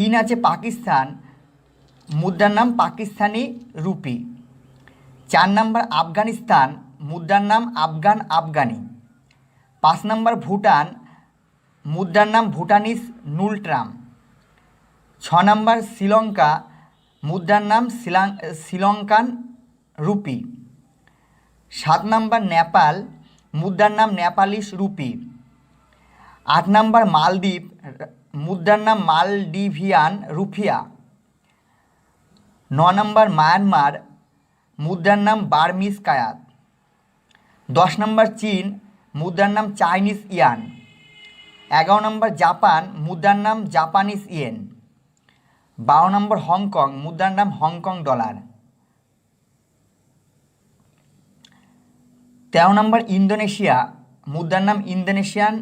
তিন আছে পাকিস্তান, মুদ্রার নাম পাকিস্তানি রুপি। চার নম্বর আফগানিস্তান, মুদ্রার নাম আফগান আফগানি। পাঁচ নম্বর ভুটান, মুদ্রার নাম ভুটানিস নুলট্রাম। ছ নম্বর শ্রীলঙ্কা, মুদ্রার নাম শ্রীলাং- শ্রীলঙ্কান রুপি। সাত নম্বর নেপাল, মুদ্রার নাম নেপালিস রুপি। আট নম্বর মালদ্বীপ মুদ্রার নাম মালডিভিয়ান রুফিয়া। ন নম্বর মায়ানমার, মুদ্রার নাম বার্মিস কায়াত। দশ নম্বর চীন, মুদ্রার নাম চাইনিজ ইয়ান। এগারো নম্বর জাপান, মুদ্রার নাম জাপানিজ ইয়েন। বারো নম্বর হংকং, মুদ্রার নাম হংকং ডলার। তেরো নম্বর ইন্দোনেশিয়া, মুদ্রার নাম ইন্দোনেশিয়ান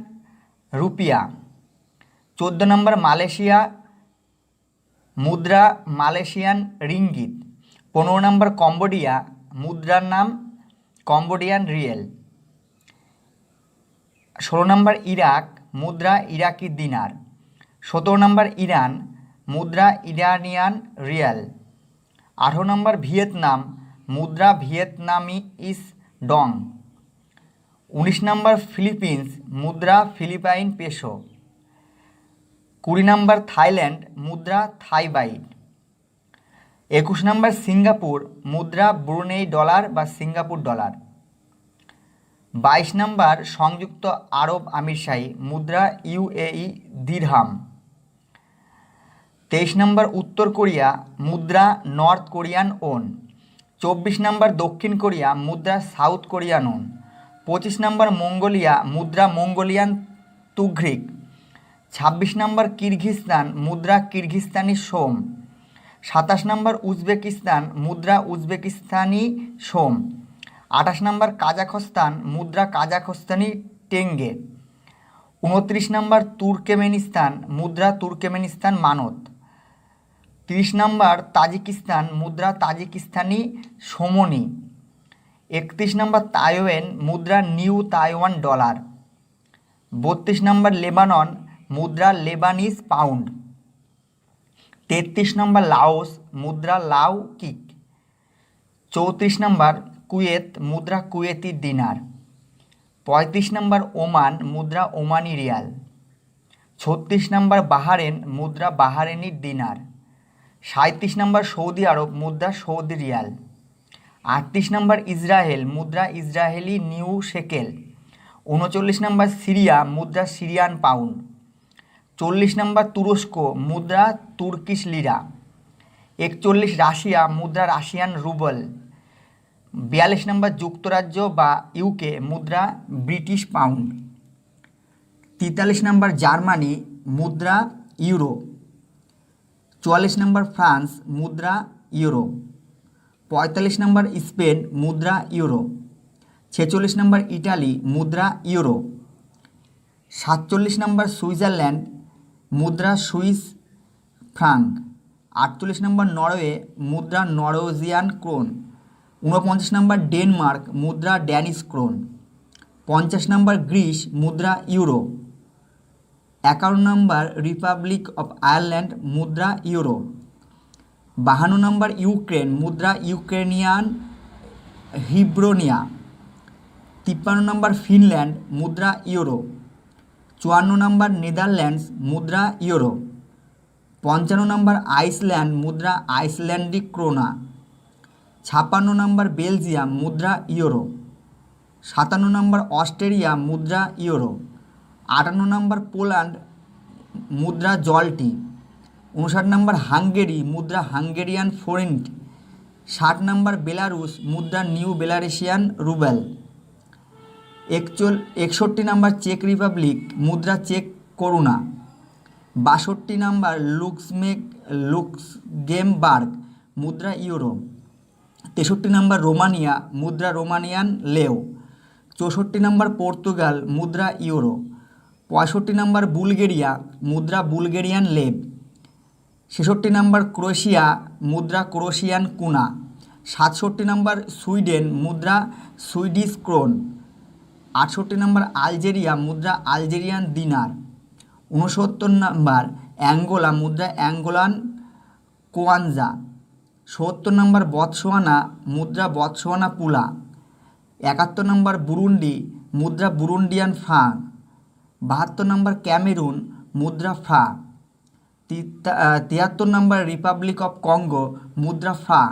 রুপিয়া। চোদ্দ নম্বর মালয়েশিয়া মুদ্রা মালয়েশিয়ান রিঙ্গিত। পনেরো নম্বর কম্বোডিয়া মুদ্রার নাম কম্বোডিয়ান রিয়েল। ষোলো নম্বর ইরাক মুদ্রা ইরাকি দিনার। সতেরো নম্বর ইরান মুদ্রা ইরানিয়ান রিয়াল। আঠেরো নম্বর ভিয়েতনাম মুদ্রা ভিয়েতনামি ইস ডং। উনিশ নম্বর ফিলিপিন্স মুদ্রা ফিলিপাইন পেসো কুড়ি নম্বর থাইল্যান্ড, মুদ্রা থাই বাইট একুশ নম্বর সিঙ্গাপুর, মুদ্রা ব্রুনেই ডলার বা সিঙ্গাপুর ডলার। বাইশ নম্বর সংযুক্ত আরব আমিরশাহী, মুদ্রা ইউএই দিরহাম। তেইশ নম্বর উত্তর কোরিয়া, মুদ্রা নর্থ কোরিয়ান ওন। চব্বিশ নম্বর দক্ষিণ কোরিয়া, মুদ্রা সাউথ কোরিয়ান ওন। পঁচিশ নম্বর মঙ্গোলিয়া, মুদ্রা মঙ্গোলিয়ান তুঘ্রিক। ছাব্বিশ নম্বর কিরগিস্তান মুদ্রা কিরগিস্তানি সোম। সাতাশ নম্বর উজবেকিস্তান, মুদ্রা উজবেকিস্তানি সোম। আঠাশ নম্বর কাজাখস্তান, মুদ্রা কাজাখস্তানি টেঙ্গে। উনত্রিশ নম্বর তুর্কমেনিস্তান, মুদ্রা তুর্কমেনিস্তান মানত। তিরিশ নম্বর তাজিকিস্তান, মুদ্রা তাজিকিস্তানি সোমনি। একত্রিশ নম্বর তাইওয়ান, মুদ্রা নিউ তাইওয়ান ডলার। বত্রিশ নম্বর লেবানন মুদ্রা লেবানিজ পাউন্ড। তেত্রিশ নম্বর লাওস, মুদ্রা লাও কিক। চৌত্রিশ নম্বর কুয়েত, মুদ্রা কুয়েতি দিনার। পঁয়ত্রিশ নম্বর ওমান, মুদ্রা ওমানি রিয়াল। ছত্রিশ নম্বর বাহারেন, মুদ্রা বাহারেনি দিনার। সাঁত্রিশ নম্বর সৌদি আরব, মুদ্রা সৌদি রিয়াল। আটত্রিশ নম্বর ইসরায়েল, মুদ্রা ইসরায়েলি নিউ শেকেল উনচল্লিশ নম্বর সিরিয়া, মুদ্রা সিরিয়ান পাউন্ড। চল্লিশ নম্বর তুরস্ক, মুদ্রা তুর্কিশ লিরা। একচল্লিশ রাশিয়া, মুদ্রা রাশিয়ান রুবল। বিয়াল্লিশ নম্বর যুক্তরাজ্য বা ইউকে মুদ্রা ব্রিটিশ পাউন্ড। তেতাল্লিশ নম্বর জার্মানি, মুদ্রা ইউরো। চুয়াল্লিশ নম্বর ফ্রান্স, মুদ্রা ইউরো। পঁয়তাল্লিশ নম্বর স্পেন, মুদ্রা ইউরো। ছেচল্লিশ নম্বর ইটালি, মুদ্রা ইউরো। সাতচল্লিশ নম্বর সুইজারল্যান্ড মুদ্রা সুইস ফ্রাঙ্ক, আটচল্লিশ নম্বর নরওয়ে মুদ্রা নরওয়েজিয়ান ক্রোন, ঊনপঞ্চাশ নম্বর ডেনমার্ক মুদ্রা ড্যানিশ ক্রোন, পঞ্চাশ নম্বর গ্রিস মুদ্রা ইউরো, একান্ন নম্বর রিপাবলিক অফ আয়ারল্যান্ড মুদ্রা ইউরো, বাহান্ন নম্বর ইউক্রেন মুদ্রা ইউক্রেনিয়ান হিব্রোনিয়া, তিপ্পান্ন নম্বর ফিনল্যান্ড মুদ্রা ইউরো। চুয়ান্ন নম্বর নেদারল্যান্ডস, মুদ্রা ইউরো। পঞ্চান্ন নম্বর আইসল্যান্ড, মুদ্রা আইসল্যান্ডিক ক্রোনা। ছাপ্পান্ন নম্বর বেলজিয়াম, মুদ্রা ইউরো। সাতান্ন নম্বর অস্ট্রেলিয়া, মুদ্রা ইউরো। আটান্ন নম্বর পোল্যান্ড, মুদ্রা জলটি। উনষাট নম্বর হাঙ্গেরি, মুদ্রা হাঙ্গেরিয়ান ফোরেন্ট। ষাট নম্বর বেলারুস মুদ্রা নিউ বেলারেশিয়ান রুবেল। একচল, একষট্টি নাম্বার চেক রিপাবলিক, মুদ্রা চেক করুণা। বাষট্টি নাম্বার লুক্সমেক লুক্স গেমবার্গ মুদ্রা ইউরো। তেষট্টি নাম্বার রোমানিয়া, মুদ্রা রোমানিয়ান লেও। চৌষট্টি নাম্বার পর্তুগাল, মুদ্রা ইউরো। পঁয়ষট্টি নাম্বার বুলগেরিয়া, মুদ্রা বুলগেরিয়ান লেব। ছেষট্টি নাম্বার ক্রোয়েশিয়া, মুদ্রা ক্রোয়েশিয়ান কুনা। সাতষট্টি নাম্বার সুইডেন, মুদ্রা সুইডিশ ক্রোন। আটষট্টি নম্বর আলজেরিয়া মুদ্রা আলজেরিয়ান দিনার উনসত্তর নম্বর অ্যাঙ্গোলা মুদ্রা অ্যাঙ্গোলান কোয়ানজা, সত্তর নম্বর বৎসোয়ানা মুদ্রা বৎসোয়ানা পুলা, একাত্তর নম্বর বুরুন্ডি মুদ্রা বুরুন্ডিয়ান ফা বাহাত্তর নম্বর ক্যামেরুন মুদ্রা ফা তিয়াত্তর নম্বর রিপাবলিক অফ কঙ্গো মুদ্রা ফা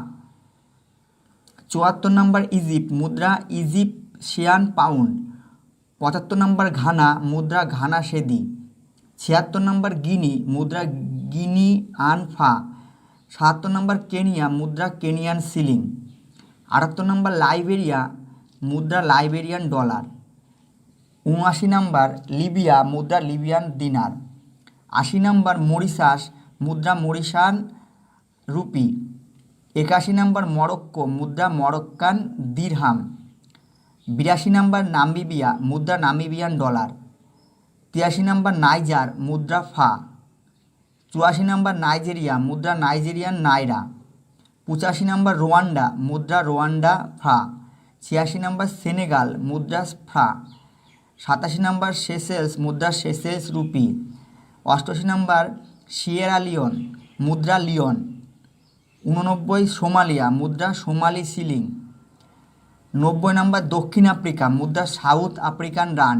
চুয়াত্তর নম্বর ইজিপ্ট মুদ্রা ইজিপ্ট শিয়ান পাউন্ড। পঁচাত্তর নম্বর ঘানা, মুদ্রা ঘানা সেদি। ছিয়াত্তর নম্বর গিনি, মুদ্রা গিনি আন ফা। সাতাত্তর নম্বর কেনিয়া, মুদ্রা কেনিয়ান সিলিং। আটাত্তর নম্বর লাইবেরিয়া, মুদ্রা লাইবেরিয়ান ডলার। উনআশি নম্বর লিবিয়া, মুদ্রা লিবিয়ান দিনার। আশি নম্বর মরিশাস, মুদ্রা মরিশান রুপি। একাশি নম্বর মরক্কো, মুদ্রা মরক্কান দিরহাম। বিরাশি নাম্বার নামিবিয়া, মুদ্রা নামিবিয়ান ডলার। তিরাশি নাম্বার নাইজার, মুদ্রা ফা। চুরাশি নাম্বার নাইজেরিয়া, মুদ্রা নাইজেরিয়ান নাইরা। পঁচাশি নাম্বার রোয়ান্ডা, মুদ্রা রোয়ান্ডা ফ্রা ছিয়াশি নাম্বার সেনেগাল, মুদ্রা ফ্রা সাতাশি নাম্বার সেসেলস, মুদ্রা সেসেলস রুপি। অষ্টআশি নাম্বার সিয়েরা লিওন, মুদ্রা লিওন। উননব্বই সোমালিয়া, মুদ্রা সোমালি সিলিং। নব্বই নম্বর দক্ষিণ আফ্রিকা, মুদ্রা সাউথ আফ্রিকান রান।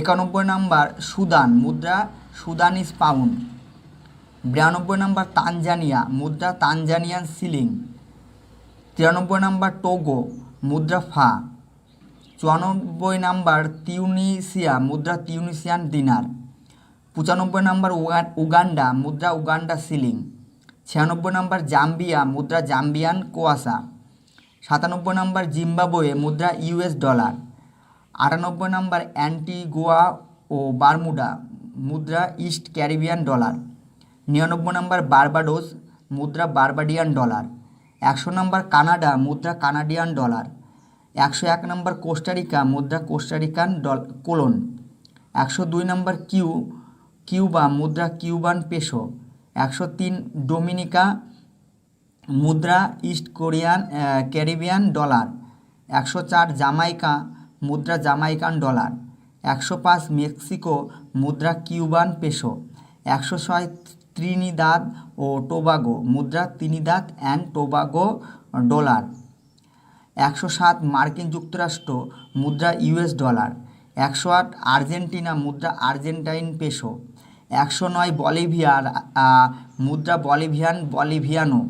একানব্বই নম্বর সুদান, মুদ্রা সুদানিস পাউন্ড। বিরানব্বই নম্বর তানজানিয়া, মুদ্রা তানজানিয়ান সিলিং। তিরানব্বই নম্বর টোগো, মুদ্রা ফা। চুরানব্বই নম্বর তিউনিসিয়া, মুদ্রা তিউনিসিয়ান দিনার পঁচানব্বই নম্বর উগান্ডা, মুদ্রা উগান্ডা সিলিং। ছিয়ানব্বই নম্বর জাম্বিয়া, মুদ্রা জাম্বিয়ান কোয়াসা। সাতানব্বই নম্বর জিম্বাবোয়ে মুদ্রা ইউএস ডলার, আটানব্বই নম্বর অ্যান্টিগুয়া ও বারমুডা মুদ্রা ইস্ট ক্যারিবিয়ান ডলার, নিরানব্বই নম্বর বার্বাডোস মুদ্রা বারবাডিয়ান ডলার, একশো নম্বর কানাডা মুদ্রা কানাডিয়ান ডলার, একশো এক নম্বর কোস্টারিকা মুদ্রা কোস্টারিকান ডল, কোলন, একশো দুই নম্বর কিউ, কিউবা মুদ্রা কিউবান পেসো একশো তিন ডোমিনিকা মুদ্রা ইস্ট কোরিয়ান ক্যারিবিয়ান ডলার, একশো চার জামাইকা, মুদ্রা জামাইকান ডলার, একশো পাঁচ মেক্সিকো, মুদ্রা কিউবান পেসো, একশো ছয় ত্রিনিদাদ ও টোবাগো, মুদ্রা ত্রিনিদাদ অ্যান্ড টোবাগো ডলার, একশো সাত মার্কিন যুক্তরাষ্ট্র, মুদ্রা ইউএস ডলার, একশো আট আর্জেন্টিনা, মুদ্রা আর্জেন্টাইন পেসো, একশো নয় বলিভিয়ার মুদ্রা বলিভিয়ান, বলিভিয়ানো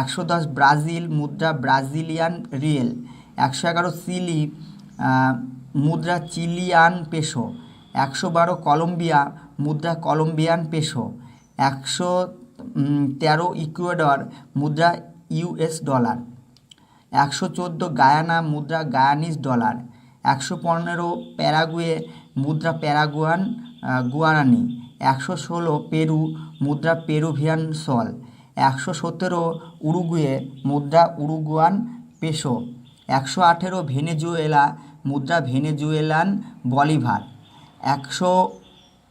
একশো দশ ব্রাজিল, মুদ্রা ব্রাজিলিয়ান রিয়েল, একশো এগারো চিলি মুদ্রা চিলিয়ান পেসো, একশো বারো কলম্বিয়া, মুদ্রা কলম্বিয়ান পেসো, একশো তেরো ইকুয়েডর, মুদ্রা ইউএস ডলার, একশো চোদ্দ গায়ানা, মুদ্রা গায়ানিজ ডলার, একশো পনেরো প্যারাগুয়ে, মুদ্রা প্যারাগুয়ান গুয়ারানি, একশো ষোলো পেরু, মুদ্রা পেরুভিয়ান সল একশো সতেরো উরুগুয়ে মুদ্রা উরুগুয়ান পেসো একশো আঠেরো ভেনেজুয়েলা মুদ্রা ভেনেজুয়েলান বলিভার, একশো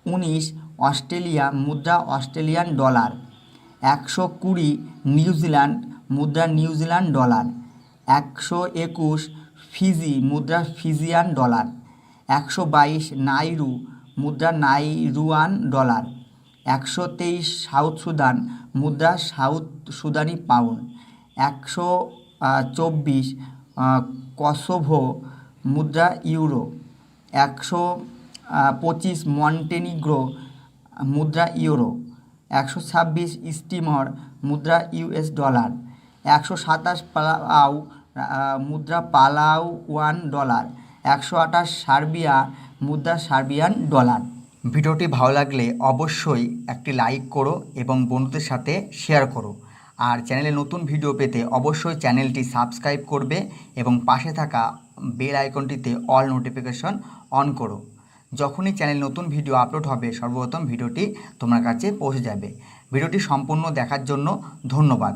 উনিশ অস্ট্রেলিয়া মুদ্রা অস্ট্রেলিয়ান ডলার, একশো কুড়ি নিউজিল্যান্ড মুদ্রা নিউজিল্যান্ড ডলার, একশো একুশ ফিজি মুদ্রা ফিজিয়ান ডলার, একশো বাইশ নাইরু মুদ্রা নাইরুয়ান ডলার। একশো তেইশ সাউথ সুদান, মুদ্রা সাউথ সুদানি পাউন্ড, একশো চব্বিশ কসোভো, মুদ্রা ইউরো, একশো পঁচিশ মন্টেনিগ্রো, মুদ্রা ইউরো, একশো ছাব্বিশ স্টিমর মুদ্রা ইউএস ডলার, একশো সাতাশ পালাউ মুদ্রা পালাউ ওয়ান ডলার, একশো আঠাশ সার্বিয়া, মুদ্রা সার্বিয়ান ডলার। ভিডিওটি ভালো লাগলে অবশ্যই একটি লাইক করো এবং বন্ধুদের সাথে শেয়ার করো। আর চ্যানেলে নতুন ভিডিও পেতে অবশ্যই চ্যানেলটি সাবস্ক্রাইব করবে এবং পাশে থাকা বেল আইকনটিতে অল নোটিফিকেশন অন করো। যখনই চ্যানেল নতুন ভিডিও আপলোড হবে, সর্বপ্রথম ভিডিওটি তোমার কাছে পৌঁছে যাবে। ভিডিওটি সম্পূর্ণ দেখার জন্য ধন্যবাদ।